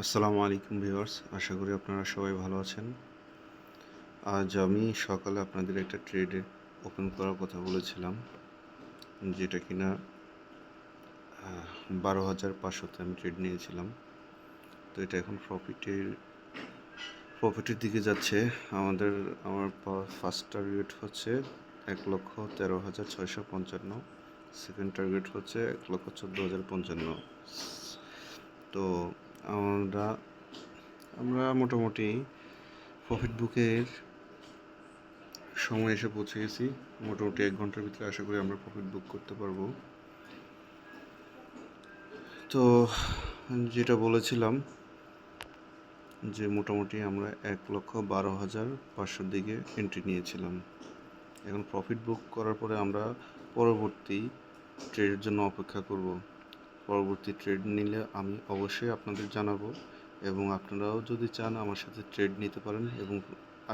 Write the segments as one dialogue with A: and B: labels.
A: আসসালামু আলাইকুম ভিউয়ার্স, আশা করি আপনারা সবাই ভালো আছেন। আজ আমি সকালে আপনাদের একটা ট্রেডে ওপেন করার কথা বলেছিলাম, যেটা কিনা বারো হাজার পাঁচশোতে আমি ট্রেড নিয়েছিলাম। তো এটা এখন প্রফিটের প্রফিটের দিকে যাচ্ছে। আমাদের, আমার ফার্স্ট টার্গেট হচ্ছে এক লক্ষ তেরো হাজার ছয়শো পঞ্চান্ন, সেকেন্ড টার্গেট হচ্ছে এক লক্ষ চোদ্দ হাজার পঞ্চান্ন। তো আমরা আমরা মোটামুটি প্রফিট বুকের সময় এসে পৌঁছে গেছি। মোটামুটি এক ঘণ্টার ভিতরে আশা করি আমরা প্রফিট বুক করতে পারব। তো, যেটা বলেছিলাম যে মোটামুটি আমরা এক লক্ষ বারো হাজার পাঁচশোর দিকে এন্ট্রি নিয়েছিলাম। এখন প্রফিট বুক করার পরে আমরা পরবর্তী ট্রেডের জন্য অপেক্ষা করব। পরবর্তী ট্রেড নিলে আমি অবশ্যই আপনাদের জানাব এবং আপনারাও যদি চান আমার সাথে ট্রেড নিতে পারেন এবং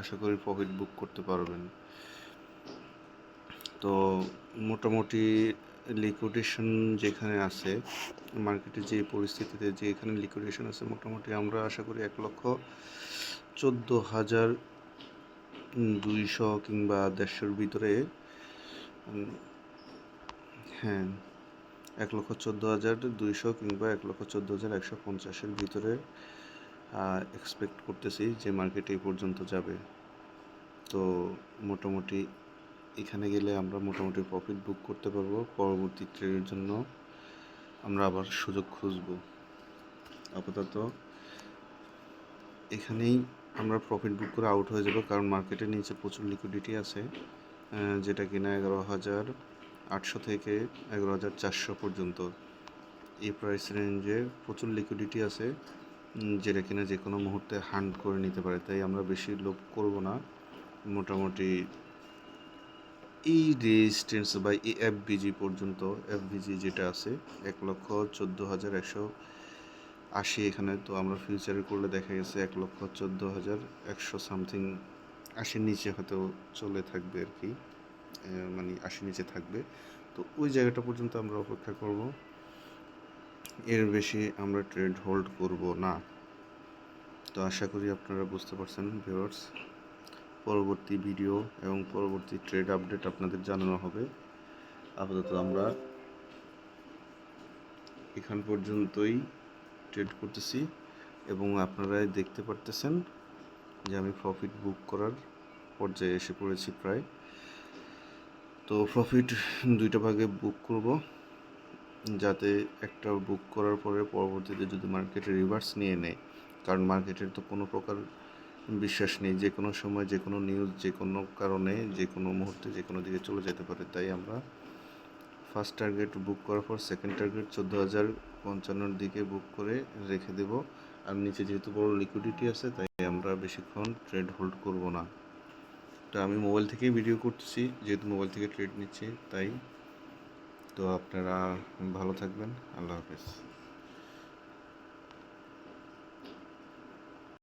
A: আশা করি প্রফিট বুক করতে পারবেন। তো মোটামুটি লিকুইডেশন যেখানে আছে মার্কেটে যে পরিস্থিতিতে যে এখানে লিকুইডেশন আছে, মোটামুটি আমরা আশা করি এক লক্ষ চোদ্দ হাজার দুইশো কিংবা দেড়শোর ভিতরে হ্যাঁ। এক লক্ষ চোদ্দ হাজার দুইশো কিংবা এক লক্ষ চোদ্দ হাজার একশো পঞ্চাশের ভিতরে এক্সপেক্ট করতেছি যে মার্কেট এই পর্যন্ত যাবে। তো মোটামুটি এখানে গেলে আমরা মোটামুটি প্রফিট বুক করতে পারব। পরবর্তী ট্রেডের জন্য আমরা আবার সুযোগ খুঁজব। আপাতত এখানেই আমরা প্রফিট বুক করে আউট হয়ে যাব, কারণ মার্কেটের নিচে প্রচুর লিকুইডিটি আছে যেটা কিনা এগারো হাজার আটশো থেকে এগারো হাজার চারশো পর্যন্ত। এই প্রাইস রেঞ্জে প্রচুর লিকুইডিটি আছে যেটা কিনা যে কোনো মুহূর্তে হান্ড করে নিতে পারে। তাই আমরা বেশি লোভ করব না। মোটামুটি এই রেজিস্ট্যান্স বা এই এফবিজি পর্যন্ত এফবিজি যেটা আছে, এক লক্ষ চোদ্দ হাজার একশো আশি এখানে। তো আমরা ফিউচারে করলে দেখা গেছে এক লক্ষ চোদ্দ হাজার একশো সামথিং আশির নিচে হয়তো চলে থাকবে আর কি। মানে আশি নিচে থাকবে। তো ওই জায়গাটা পর্যন্ত আমরা অপেক্ষা করব। এর বেশি আমরা ট্রেড হোল্ড করব না। তো আশা করি আপনারা বুঝতে পারছেন ভিউয়ার্স পরবর্তী ভিডিও এবং পরবর্তী ট্রেড আপডেট আপনাদের জানানো হবে। আপাতত আমরা এখান পর্যন্তই ট্রেড করতেছি এবং আপনারাই দেখতে পারতেছেন যে আমি প্রফিট বুক করার পর্যায়ে এসে পড়েছি প্রায়। তো প্রফিট দুইটা ভাগে বুক করব। যাতে একটা বুক করার পরে পরবর্তীতে যদি মার্কেটে রিভার্স নিয়ে নেয়, কারণ মার্কেটের তো কোনো প্রকার বিশ্বাস নেই, যে কোনো সময়, যে কোনো নিউজ যে কোনো কারণে, যে কোনো মুহূর্তে, যে কোনো দিকে চলে যেতে পারে। তাই আমরা ফার্স্ট টার্গেট বুক করার পর সেকেন্ড টার্গেট চোদ্দ হাজার পঞ্চান্নর দিকে বুক করে রেখে দেব। আর নিচে যেহেতু বড় লিকুইডিটি আছে, তাই আমরা বেশিক্ষণ ট্রেড হোল্ড করব না। তো আমি মোবাইল থেকেই ভিডিও করতেছি, যেহেতু মোবাইল থেকে ট্রেড নিচ্ছি, তাই। তো আপনারা ভালো থাকবেন, আল্লাহ হাফেজ।